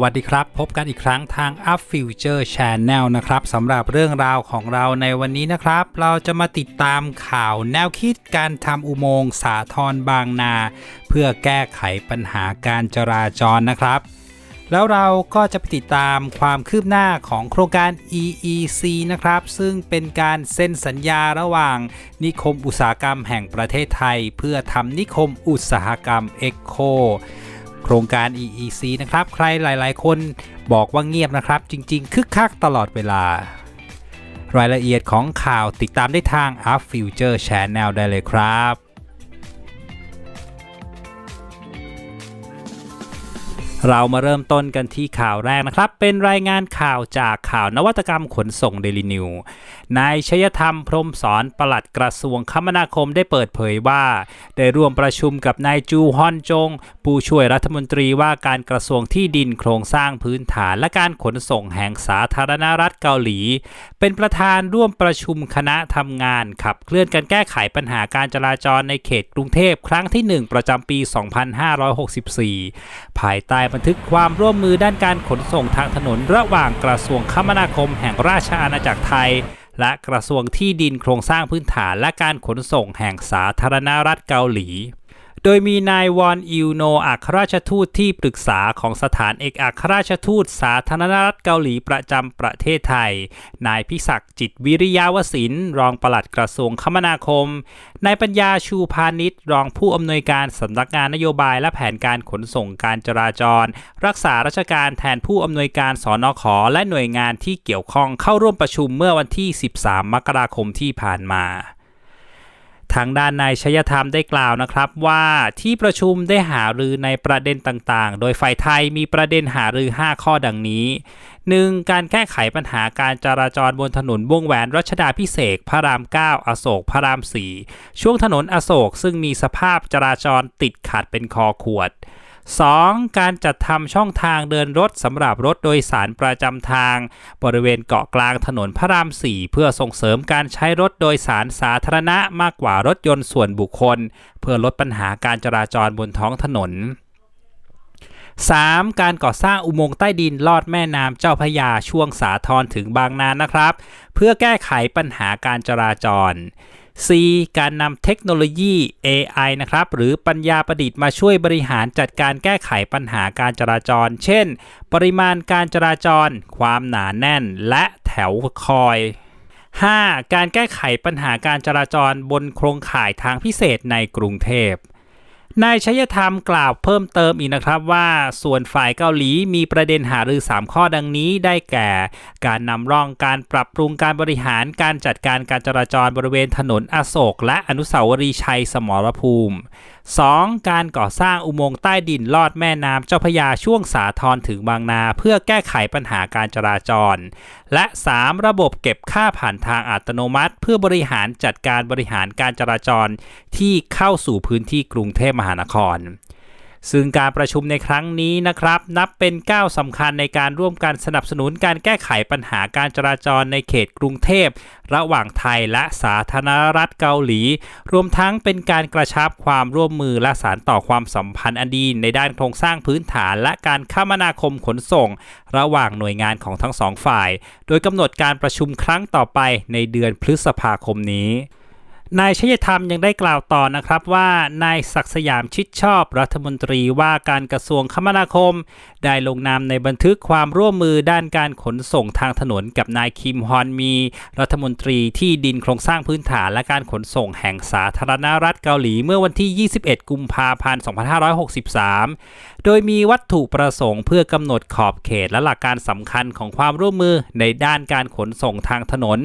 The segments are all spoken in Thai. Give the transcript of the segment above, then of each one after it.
วัสดีครับ พบกันอีกครั้งทาง Up Future Channel นะครับสำหรับเรื่องราวของเราในวันนี้นะครับ เราจะมาติดตามข่าวแนวคิดการทำอุโมงค์สาทรบางนา เพื่อแก้ไขปัญหาการจราจรนะครับ แล้วเราก็จะไปติดตามความคืบหน้าของโครงการ EEC นะครับ ซึ่งเป็นการเซ็นสัญญาระหว่าง นิคมอุตสาหกรรมแห่งประเทศไทย เพื่อทำนิคมอุตสาหกรรม ECO โค โครงการ EEC นะครับ ใครหลายๆ คนบอกว่าเงียบนะครับ จริง ๆ คึกคักตลอดเวลา รายละเอียดของข่าวติดตามได้ทาง Up Future Channel ได้เลยครับ เรามาเริ่มต้นกันที่ข่าวแรกนะครับ เป็นรายงานข่าวจากข่าวนวัตกรรมขนส่งเดลินิวนายชยธรรมพรมสอนปลัดกระทรวงคมนาคมได้เปิดเผยว่า ได้ร่วมประชุมกับนายจูฮอนจง ผู้ช่วยรัฐมนตรีว่าการกระทรวงที่ดินโครงสร้างพื้นฐานและการขนส่งแห่งสาธารณรัฐเกาหลี เป็นประธานร่วมประชุมคณะทำงานขับเคลื่อนการแก้ไขปัญหาการจราจรในเขตกรุงเทพครั้งที่ 1 ประจำปี 2564 ภายใต้บันทึกความร่วมมือด้านการขนส่งทางถนนระหว่างกระทรวงคมนาคมแห่งราชอาณาจักรไทย และกระทรวงที่ดินโครงสร้างพื้นฐานและการขนส่งแห่งสาธารณรัฐเกาหลี โดยมีนายวอนอิวโนอัครราชทูตที่ปรึกษาของสถานเอกอัครราชทูตสาธารณรัฐเกาหลีประจำประเทศไทย นายพิศักดิ์จิตวิริยาวศิลป์รองปลัดกระทรวงคมนาคม นายปัญญาชูพาณิชย์รองผู้อำนวยการสำนักงานนโยบายและแผนการขนส่งการจราจร รักษาราชการแทนผู้อำนวยการสอนอขอและหน่วยงานที่เกี่ยวข้องเข้าร่วมประชุมเมื่อวันที่ 13 มกราคมที่ผ่านมา ทางด้านนายชยธรรมได้กล่าวนะครับว่าที่ประชุมได้หารือในประเด็นต่างๆ โดยฝ่ายไทยมีประเด็นหารือ 5 ข้อดังนี้ 1. การแก้ไขปัญหาการจราจรบนถนนวงแหวนรัชดาพิเศษพระราม 9 อโศกพระราม 4 ช่วงถนนอโศกซึ่งมีสภาพจราจรติดขัดเป็นคอขวด 2. การจัดทำช่องทางเดินรถสำหรับรถโดยสารประจำทาง บริเวณเกาะกลางถนนพระราม 4 เพื่อส่งเสริมการใช้รถโดยสารสาธารณะมากกว่ารถยนต์ส่วนบุคคล เพื่อลดปัญหาการจราจรบนท้องถนน 3. การก่อสร้างอุโมงค์ใต้ดินลอดแม่น้ำเจ้าพระยาช่วงสาทรถึงบางนานะครับ เพื่อแก้ไขปัญหาการจราจร C การนำเทคโนโลยี AI นะครับ หรือปัญญาประดิษฐ์มาช่วยบริหารจัดการแก้ไขปัญหาการจราจร เช่น ปริมาณการจราจร ความหนาแน่น และแถวคอย 5. การแก้ไขปัญหาการจราจรบนโครงข่ายทางพิเศษในกรุงเทพ นายชัยธรรมกล่าวเพิ่มเติมอีกนะครับว่าส่วนฝ่ายเกาหลีมีประเด็นหารือ 3 ข้อดังนี้ได้แก่ การนำร่องการปรับปรุงการบริหารการจัดการการจราจรบริเวณถนนอโศก และอนุสาวรีย์ชัยสมรภูมิ 2. การก่อสร้างอุโมงค์ใต้ดินลอดแม่น้ำเจ้าพระยาช่วงสาทรถึงบางนา เพื่อแก้ไขปัญหาการจราจร และ 3. ระบบเก็บค่าผ่านทางอัตโนมัติ เพื่อบริหารจัดการบริหารการจราจรที่เข้าสู่พื้นที่กรุงเทพมหานคร ซึ่งการประชุมในครั้งนี้นะครับ นับเป็นก้าวสำคัญในการร่วมกันสนับสนุนการแก้ไขปัญหาการจราจรในเขตกรุงเทพ ระหว่างไทยและสาธารณรัฐเกาหลี รวมทั้งเป็นการกระชับความร่วมมือและสานต่อความสัมพันธ์อันดี ในด้านโครงสร้างพื้นฐานและการคมนาคมขนส่ง ระหว่างหน่วยงานของทั้งสองฝ่าย โดยกำหนดการประชุมครั้งต่อไปในเดือนพฤษภาคมนี้ นายชยธรรมยังได้กล่าวต่อนะครับว่านายศักสยามชิดชอบรัฐมนตรีว่าการกระทรวงคมนาคม ได้ลงนามในบันทึกความร่วมมือด้านการขนส่งทางถนนกับนายคิมฮอนมี รัฐมนตรีที่ดินโครงสร้างพื้นฐานและการขนส่งแห่งสาธารณรัฐเกาหลีเมื่อวันที่ 21 กุมภาพันธ์ 2563 โดยมีวัตถุประสงค์เพื่อกำหนดขอบเขตและหลักการสำคัญของความร่วมมือในด้านการขนส่งทางถนน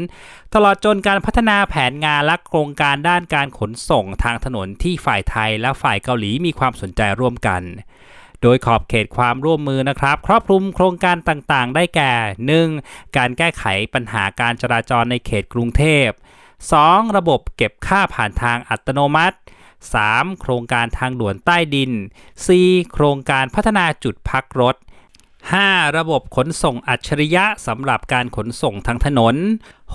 ตลอดจนการพัฒนาแผนงานและโครงการด้านการขนส่งทางถนนที่ฝ่ายไทยและฝ่ายเกาหลีมีความสนใจร่วมกัน โดยขอบเขตความร่วมมือนะครับ ครอบคลุมโครงการต่างๆ ได้แก่ 1. การแก้ไขปัญหาการจราจรในเขตกรุงเทพ 2. ระบบเก็บค่าผ่านทางอัตโนมัติ 3. โครงการทางด่วนใต้ดิน 4. โครงการพัฒนาจุดพักรถ 5. ระบบขนส่งอัจฉริยะสำหรับการขนส่งทางถนน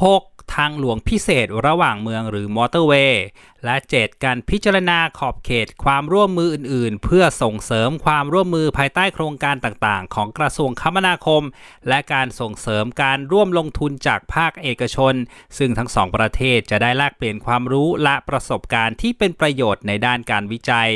6. ทางหลวงพิเศษระหว่างเมืองหรือมอเตอร์เวย์และ 7. การพิจารณาขอบเขตความร่วมมืออื่น ๆ เพื่อส่งเสริมความร่วมมือภายใต้โครงการต่าง ๆ ของกระทรวงคมนาคม และการส่งเสริมการร่วมลงทุนจากภาคเอกชน ซึ่งทั้งสองประเทศจะได้แลกเปลี่ยนความรู้และประสบการณ์ที่เป็นประโยชน์ในด้านการวิจัย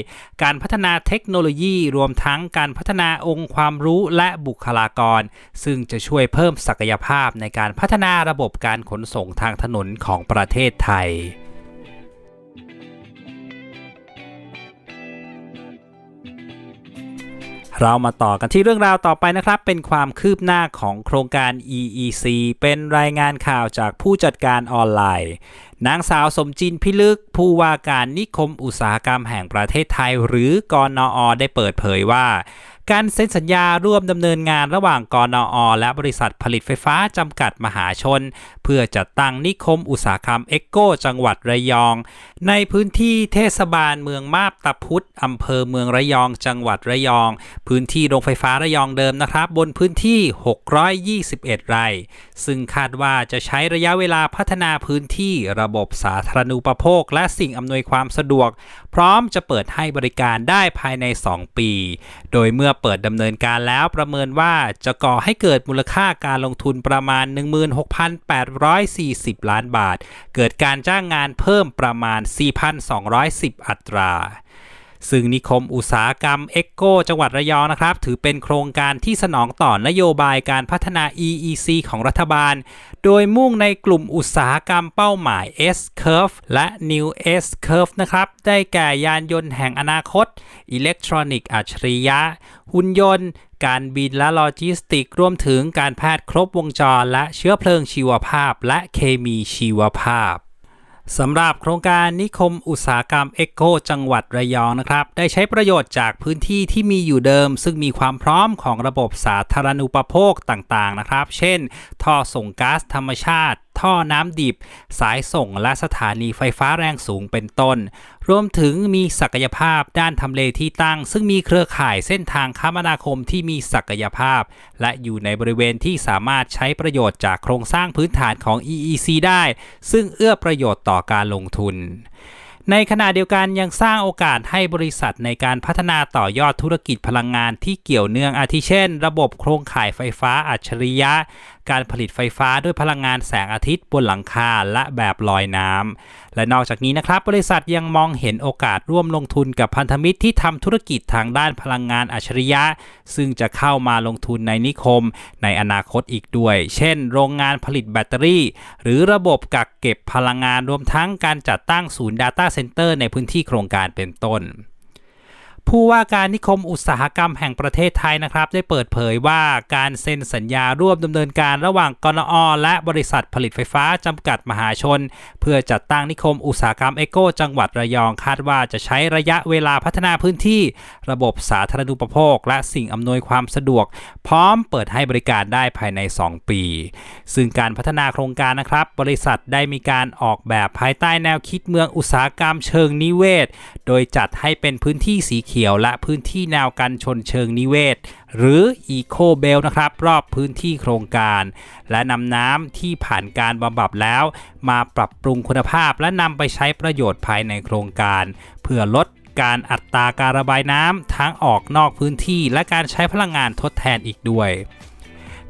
การพัฒนาเทคโนโลยีรวมทั้งการพัฒนาองค์ความรู้และบุคลากร ซึ่งจะช่วยเพิ่มศักยภาพในการพัฒนาระบบการขนส่งทางถนนของประเทศไทยเรามาต่อกันที่เรื่องราวต่อไปนะครับ เป็นความคืบหน้าของโครงการ EEC เป็นรายงานข่าวจากผู้จัดการออนไลน์ นางสาวสมจินพิลึก ผู้ว่าการนิคมอุตสาหกรรมแห่งประเทศไทย หรือกอนอได้เปิดเผยว่า การเซ็นสัญญาร่วมดำเนินงานระหว่างกอนอ และบริษัทผลิตไฟฟ้าจำกัดมหาชน เพื่อจัดตั้งนิคมอุตสาหกรรมเอ็กโกจังหวัดระยอง ในพื้นที่เทศบาลเมืองมาบตาพุธอำเภอเมืองระยองจังหวัดระยอง พื้นที่โรงไฟฟ้าระยองเดิมนะครับ บนพื้นที่ 621 ไร่ ซึ่งคาดว่าจะใช้ระยะเวลาพัฒนาพื้นที่ระบบสาธารณูปโภค และสิ่งอำนวยความสะดวก พร้อมจะเปิดให้บริการได้ภายใน 2 ปี โดยเมื่อเปิดดำเนินการแล้วประเมินว่าจะก่อให้เกิดมูลค่าการลงทุนประมาณ 16,840 ล้านบาท เกิดการจ้างงานเพิ่มประมาณ 4,210 อัตรา ซึ่งนิคมอุตสาหกรรมเอ็กโกจังหวัดระยองนะครับ ถือเป็นโครงการที่สนองต่อนโยบายการพัฒนา EEC ของรัฐบาล โดยมุ่งในกลุ่มอุตสาหกรรมเป้าหมาย S Curve และ New S Curve นะครับ ได้แก่ยานยนต์แห่งอนาคต อิเล็กทรอนิกส์อัจฉริยะ หุ่นยนต์การบินและโลจิสติกรวมถึงการแพทย์ครบวงจร และเชื้อเพลิงชีวภาพ และเคมีชีวภาพ สำหรับโครงการนิคมอุตสาหกรรมเอ็กโกจังหวัดระยองนะครับ ได้ใช้ประโยชน์จากพื้นที่ที่มีอยู่เดิม ซึ่งมีความพร้อมของระบบสาธารณูปโภคต่างๆนะครับ เช่น ท่อส่งก๊าซธรรมชาติ ท่อน้ำดิบ สายส่งและสถานีไฟฟ้าแรงสูงเป็นต้น รวมถึงมีศักยภาพด้านทำเลที่ตั้ง ซึ่งมีเครือข่ายเส้นทางคมนาคมที่มีศักยภาพ และอยู่ในบริเวณที่สามารถใช้ประโยชน์จากโครงสร้างพื้นฐานของ EEC ได้ ซึ่งเอื้อประโยชน์ต่อการลงทุนในขณะเดียวกันยังสร้างโอกาสให้บริษัทในการพัฒนาต่อยอดธุรกิจพลังงานที่เกี่ยวเนื่องอาทิเช่น ระบบโครงข่ายไฟฟ้าอัจฉริยะ การผลิตไฟฟ้าด้วยพลังงานแสงอาทิตย์บนหลังคาและแบบลอยน้ำ และนอกจากนี้นะครับ บริษัทยังมองเห็นโอกาสร่วมลงทุนกับพันธมิตรที่ทำธุรกิจทางด้านพลังงานอัจฉริยะ ซึ่งจะเข้ามาลงทุนในนิคม ในอนาคตอีกด้วย เช่น โรงงานผลิตแบตเตอรี่ หรือระบบกักเก็บพลังงานรวมทั้งการจัดตั้งศูนย์ Data Center ในพื้นที่โครงการเป็นต้น ผู้ว่าการนิคมอุตสาหกรรมแห่งประเทศไทยนะครับ ได้เปิดเผยว่าการเซ็นสัญญาร่วมดำเนินการระหว่างกนอและบริษัทผลิตไฟฟ้าจำกัดมหาชน เพื่อจัดตั้งนิคมอุตสาหกรรมเอโกจังหวัดระยองคาดว่าจะใช้ระยะเวลาพัฒนาพื้นที่ ระบบสาธารณูปโภค และสิ่งอำนวยความสะดวก พร้อมเปิดให้บริการได้ภายใน 2 ปี ซึ่งการพัฒนาโครงการนะครับ บริษัทได้มีการออกแบบภายใต้แนวคิดเมืองอุตสาหกรรมเชิงนิเวศ โดยจัดให้เป็นพื้นที่สีเขียวขียวและพื้นที่แนวกันชนเชิงนิเวศ หรืออีโคเบลนะครับ รอบพื้นที่โครงการ และนำน้ำที่ผ่านการบำบัดแล้ว มาปรับปรุงคุณภาพ และนำไปใช้ประโยชน์ภายในโครงการ เพื่อลดการอัตราการระบายน้ำทั้งออกนอกพื้นที่ และการใช้พลังงานทดแทนอีกด้วย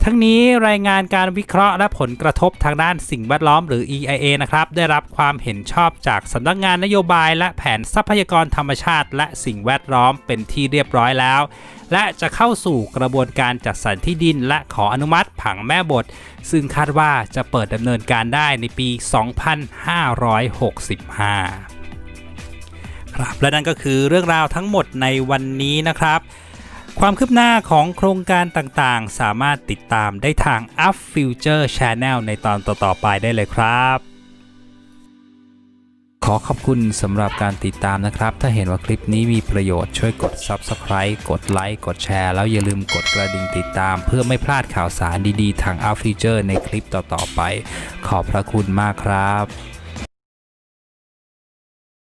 ทั้งนี้รายงานการวิเคราะห์และผลกระทบทางด้านสิ่งแวดล้อมหรือ EIA นะครับได้รับความเห็นชอบจากสำนักงานนโยบายและแผนทรัพยากรธรรมชาติ และสิ่งแวดล้อมเป็นที่เรียบร้อยแล้ว และจะเข้าสู่กระบวนการจัดสรรที่ดิน และขออนุมัติผังแม่บท ซึ่งคาดว่าจะเปิดดำเนินการได้ในปี 2565 ครับและนั่นก็คือเรื่องราวทั้งหมดในวันนี้นะครับ ความคืบหน้าของโครงการต่างๆ สามารถติดตามได้ทาง Up Future Channel ในตอนต่อๆไปได้เลยครับ ขอขอบคุณสำหรับการติดตามนะครับ ถ้าเห็นว่าคลิปนี้มีประโยชน์ช่วยกด Subscribe กดไลค์กดแชร์แล้วอย่าลืมกดกระดิ่งติดตาม เพื่อไม่พลาดข่าวสารดีๆ ทาง Up Future ในคลิปต่อๆไป ขอบพระคุณมากครับ